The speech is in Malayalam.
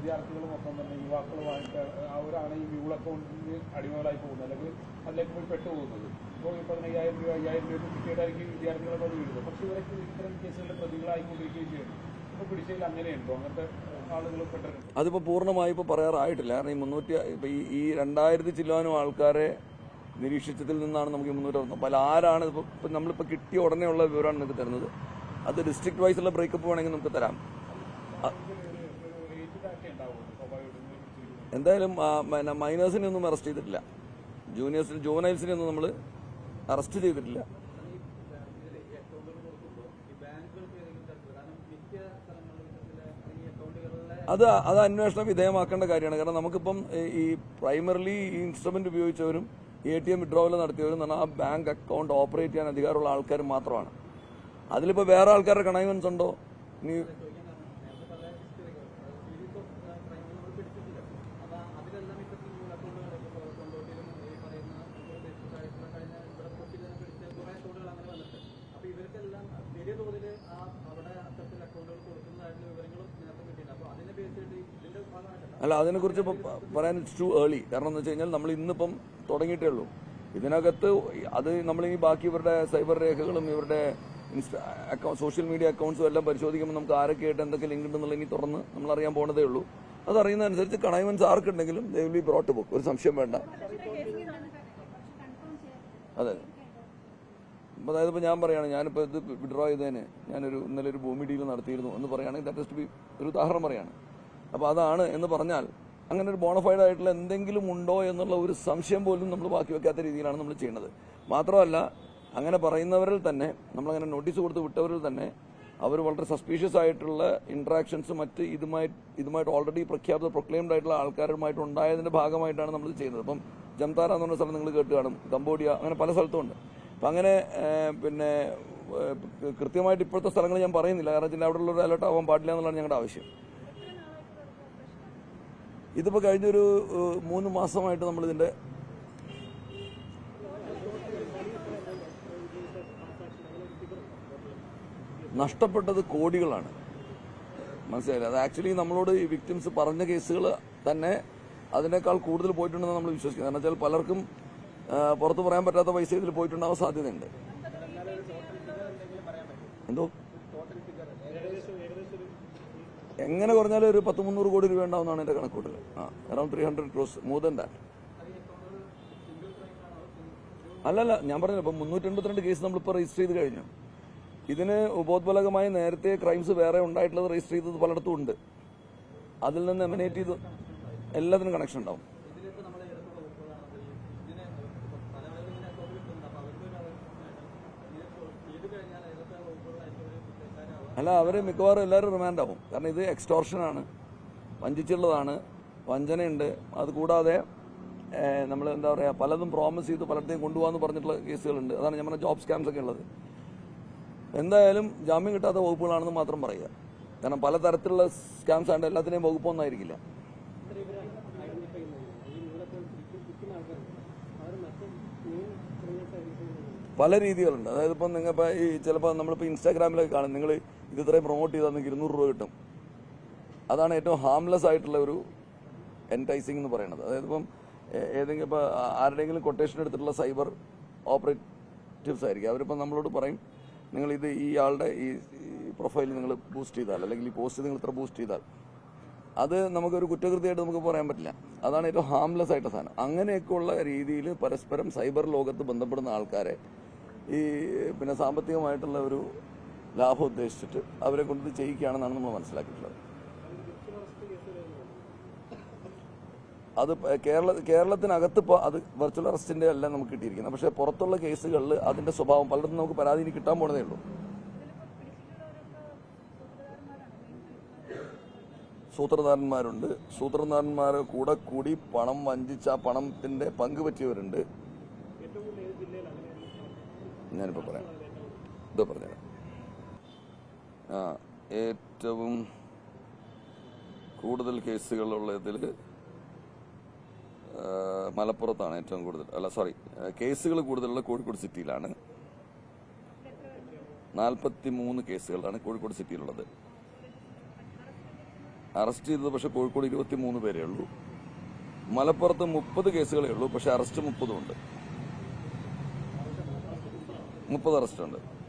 വിദ്യാർത്ഥികളും ഒപ്പം തന്നെ യുവാക്കളുമായിട്ട് അവരാണ് ഈ മ്യൂൾ അക്കൗണ്ടിന് അടിമകളായി പോകുന്നത് അല്ലെങ്കിൽ അതിലേക്ക് പോയി പെട്ടുപോകുന്നത്. ഇപ്പോൾ ഈ പതിനയ്യായിരം രൂപ അയ്യായിരം രൂപ കിട്ടിയതായിരിക്കും വിദ്യാർത്ഥികളെ വീഴുന്നത് പക്ഷേ ഇവരൊക്കെ ഇത്തരം കേസുകളുടെ പ്രതികളായിക്കൊണ്ടിരിക്കുകയും ചെയ്യുന്നു. ഇപ്പോൾ അതിപ്പോൾ പൂർണമായി ഇപ്പോൾ പറയാറായിട്ടില്ല. കാരണം ഈ മുന്നൂറ്റി ഇപ്പോൾ ഈ ഈ രണ്ടായിരത്തി ചില്ലാനും ആൾക്കാരെ നിരീക്ഷിച്ചതിൽ നിന്നാണ് നമുക്ക് മുന്നൂറ്റി അറുപത്. അപ്പോൾ ആരാണ് ഇപ്പോൾ ഇപ്പം നമ്മളിപ്പോൾ കിട്ടിയ ഉടനെയുള്ള വിവരമാണ് നിങ്ങൾക്ക് തരുന്നത്. അത് ഡിസ്ട്രിക്ട് വൈസുള്ള ബ്രേക്കപ്പ് വേണമെങ്കിൽ നമുക്ക് തരാം. എന്തായാലും പിന്നെ മൈനേഴ്സിനെ ഒന്നും അറസ്റ്റ് ചെയ്തിട്ടില്ല. ജൂനിയേഴ്സിന് ജൂവനൈൽസിനെ ഒന്നും നമ്മൾ അറസ്റ്റ് ചെയ്തിട്ടില്ല. അത് അത് അന്വേഷണം വിധേയമാക്കേണ്ട കാര്യമാണ്. കാരണം നമുക്കിപ്പം ഈ- പ്രൈമറിലി ഈ ഇൻസ്ട്രുമെന്റ് ഉപയോഗിച്ചവരും എ ടി എം വിഡ്രോവൽ നടത്തിയവരും എന്ന് പറഞ്ഞാൽ ആ ബാങ്ക് അക്കൗണ്ട് ഓപ്പറേറ്റ് ചെയ്യാൻ അധികാരമുള്ള ആൾക്കാർ മാത്രമാണ്. അതിലിപ്പോൾ വേറെ ആൾക്കാരുടെ കണൈവൻസ് ഉണ്ടോ? ഇനി അല്ല അതിനെക്കുറിച്ച് ഇപ്പോൾ പറയാൻ ടു ഏർലി കാരണം എന്ന് വെച്ച് കഴിഞ്ഞാൽ നമ്മൾ ഇന്നിപ്പം തുടങ്ങിയിട്ടേ ഉള്ളൂ. ഇതിനകത്ത് അത് നമ്മൾ ഈ ബാക്കി ഇവരുടെ സൈബർ രേഖകളും ഇവരുടെ ഇൻസ്റ്റാ സോഷ്യൽ മീഡിയ അക്കൗണ്ട്സും എല്ലാം പരിശോധിക്കുമ്പോൾ നമുക്ക് ആരൊക്കെയായിട്ട് എന്തൊക്കെ ലിങ്ക് ഉണ്ടെന്നുള്ള ഇനി തുറന്ന് നമ്മൾ അറിയാൻ പോണതേ ഉള്ളൂ. അത് അറിയുന്നതനുസരിച്ച് connivance ആർക്കുണ്ടെങ്കിലും they will be brought book ഒരു സംശയം വേണ്ട. അതെ. അതായത് ഇപ്പോൾ ഞാൻ പറയുകയാണ് ഞാനിപ്പോൾ ഇത് വിഡ്രോ ചെയ്തതിന് ഞാനൊരു ഇന്നലെ ഒരു ഭൂമി ഡീൽ നടത്തിയിരുന്നു എന്ന് പറയുകയാണെങ്കിൽ ദാറ്റ് ജസ്റ്റ് ബി ഒരു ഉദാഹരണം പറയാണ്. അപ്പോൾ അതാണ് എന്ന് പറഞ്ഞാൽ അങ്ങനെ ഒരു ബോണഫൈഡ് ആയിട്ടുള്ള എന്തെങ്കിലും ഉണ്ടോ എന്നുള്ള ഒരു സംശയം പോലും നമ്മൾ ബാക്കി വെക്കാത്ത രീതിയിലാണ് നമ്മൾ ചെയ്യുന്നത്. മാത്രമല്ല അങ്ങനെ പറയുന്നവരിൽ തന്നെ നമ്മളങ്ങനെ നോട്ടീസ് കൊടുത്ത് വിട്ടവരിൽ തന്നെ അവർ വളരെ സസ്പീഷ്യസ് ആയിട്ടുള്ള ഇന്ററാക്ഷൻസ് മറ്റ് ഇതുമായി ഇതുമായിട്ട് ഓൾറെഡി പ്രഖ്യാപിത പ്രൊക്ലെയിംഡ് ആയിട്ടുള്ള ആൾക്കാരുമായിട്ട് ഉണ്ടായതിന്റെ ഭാഗമായിട്ടാണ് നമ്മൾ ചെയ്യുന്നത്. അപ്പം ജംതാര എന്ന് പറഞ്ഞ സ്ഥലം നിങ്ങൾ കേട്ട് കാണും കംബോഡിയ അങ്ങനെ പല സ്ഥലത്തും ഉണ്ട് അപ്പം അങ്ങനെ പിന്നെ കൃത്യമായിട്ട് ഇപ്പോഴത്തെ സ്ഥലങ്ങൾ ഞാൻ പറയുന്നില്ല. കാരണം വെച്ചാൽ അവിടെ ഉള്ള ഒരു അലർട്ട് ആവാൻ പാടില്ല എന്നുള്ളതാണ് ഞങ്ങളുടെ ആവശ്യം. ഇതിപ്പോൾ കഴിഞ്ഞൊരു മൂന്ന് മാസമായിട്ട് നമ്മളിതിന്റെ നഷ്ടപ്പെട്ടത് കോടികളാണ്. മനസ്സിലായില്ല? അത് ആക്ച്വലി നമ്മളോട് ഈ വിക്ടിംസ് പറഞ്ഞ കേസുകൾ തന്നെ അതിനേക്കാൾ കൂടുതൽ പോയിട്ടുണ്ടെന്ന് നമ്മൾ വിശ്വസിക്കുന്നു. കാരണം വെച്ചാൽ പലർക്കും പുറത്ത് പറയാൻ പറ്റാത്ത പൈസ ഇതിൽ പോയിട്ടുണ്ടാവാൻ സാധ്യതയുണ്ട്. എന്തോ? എങ്ങനെ കുറഞ്ഞാലും ഒരു പത്ത് മുന്നൂറ് കോടി രൂപ ഉണ്ടാവുന്നതാണ് എന്റെ കണക്കൂട്ടൽ. ആ around three hundred crores more than that അല്ലല്ല ഞാൻ പറഞ്ഞില്ല ഇപ്പം മുന്നൂറ്റി എൺപത്തിരണ്ട് കേസ് നമ്മളിപ്പോൾ രജിസ്റ്റർ ചെയ്ത് കഴിഞ്ഞു. ഇതിന് ഉപോത്ബലകമായി നേരത്തെ ക്രൈംസ് വേറെ ഉണ്ടായിട്ടുള്ളത് രജിസ്റ്റർ ചെയ്തത് പലയിടത്തും ഉണ്ട്. അതിൽ നിന്ന് എമിനേറ്റ് ചെയ്ത് എല്ലാത്തിനും കണക്ഷൻ ഉണ്ടാവും. അല്ല അവർ മിക്കവാറും എല്ലാവരും റിമാൻഡ് ആവും. കാരണം ഇത് എക്സ്റ്റോർഷനാണ് വഞ്ചിച്ചുള്ളതാണ്. വഞ്ചനയുണ്ട്. അതുകൂടാതെ നമ്മൾ എന്താ പറയുക പലതും പ്രോമിസ് ചെയ്ത് പലയിടത്തേയും കൊണ്ടുപോകാന്ന് പറഞ്ഞിട്ടുള്ള കേസുകളുണ്ട്. അതാണ് ഞാൻ പറഞ്ഞ ജോബ് സ്കാംസ് ഒക്കെ ഉള്ളത്. എന്തായാലും ജാമ്യം കിട്ടാത്ത വകുപ്പുകളാണെന്ന് മാത്രം പറയുക. കാരണം പലതരത്തിലുള്ള സ്കാംസ് ആണ്ട് എല്ലാത്തിനെയും വകുപ്പൊന്നായിരിക്കില്ല. പല രീതികളുണ്ട്. അതായത് ഇപ്പം നിങ്ങൾ ഇപ്പോൾ ഈ ചിലപ്പോൾ നമ്മളിപ്പോൾ ഇൻസ്റ്റാഗ്രാമിലൊക്കെ കാണും. നിങ്ങൾ ഇത് ഇത്രയും പ്രൊമോട്ട് ചെയ്താൽ നിങ്ങൾക്ക് ഇരുന്നൂറ് രൂപ കിട്ടും. അതാണ് ഏറ്റവും ഹാംലെസ് ആയിട്ടുള്ള ഒരു എന്റൈസിങ് എന്ന് പറയുന്നത്. അതായത് ഇപ്പം ഏതെങ്കിലും ഇപ്പോൾ ആരുടെയെങ്കിലും കൊട്ടേഷൻ എടുത്തിട്ടുള്ള സൈബർ ഓപ്പറേറ്റീവ്സ് ആയിരിക്കും. അവരിപ്പം നമ്മളോട് പറയും നിങ്ങൾ ഇത് ഈ ആളുടെ ഈ പ്രൊഫൈൽ നിങ്ങൾ ബൂസ്റ്റ് ചെയ്താൽ അല്ലെങ്കിൽ ഈ പോസ്റ്റ് നിങ്ങൾ ഇത്ര ബൂസ്റ്റ് ചെയ്താൽ. അത് നമുക്കൊരു കുറ്റകൃത്യമായിട്ട് നമുക്ക് പറയാൻ പറ്റില്ല. അതാണ് ഏറ്റവും ഹാംലെസ് ആയിട്ട് സാധനം. അങ്ങനെയൊക്കെയുള്ള രീതിയിൽ പരസ്പരം സൈബർ ലോകത്ത് ബന്ധപ്പെടുന്ന ആൾക്കാരെ ഈ പിന്നെ സാമ്പത്തികമായിട്ടുള്ള ഒരു ലാഭം ഉദ്ദേശിച്ചിട്ട് അവരെ കൊണ്ട് ചെയ്യിക്കുകയാണെന്നാണ് നമ്മൾ മനസ്സിലാക്കിയിട്ടുള്ളത്. അത് കേരള കേരളത്തിനകത്ത് ഇപ്പോൾ അത് വെർച്വൽ അറസ്റ്റിന്റെ അല്ല നമുക്ക് കിട്ടിയിരിക്കുന്നത്. പക്ഷേ പുറത്തുള്ള കേസുകളിൽ അതിന്റെ സ്വഭാവം പലയിടത്തും നമുക്ക് പരാതി കിട്ടാൻ പോണതേ ഉള്ളൂ. സൂത്രധാരന്മാരുണ്ട്. സൂത്രധാരന്മാരെ കൂടെ കൂടി പണം വഞ്ചിച്ച ആ പണത്തിന്റെ പങ്ക് പറ്റിയവരുണ്ട്. ഞാനിപ്പോ പറയാം. ഇതോ പറഞ്ഞുതരാം. ഏറ്റവും കൂടുതൽ കേസുകളുള്ളതിൽ മലപ്പുറത്താണ് ഏറ്റവും കൂടുതൽ. അല്ല സോറി കേസുകൾ കൂടുതലുള്ള കോഴിക്കോട് സിറ്റിയിലാണ്. നാൽപ്പത്തി മൂന്ന് കേസുകളാണ് കോഴിക്കോട് സിറ്റിയിലുള്ളത്. അറസ്റ്റ് ചെയ്തത് പക്ഷെ കോഴിക്കോട് ഇരുപത്തി മൂന്ന് പേരേ ഉള്ളൂ. മലപ്പുറത്ത് മുപ്പത് കേസുകളേ ഉള്ളൂ പക്ഷെ അറസ്റ്റ് മുപ്പതും ഉണ്ട്. മുപ്പത് അറസ്റ്റ് ഉണ്ട്.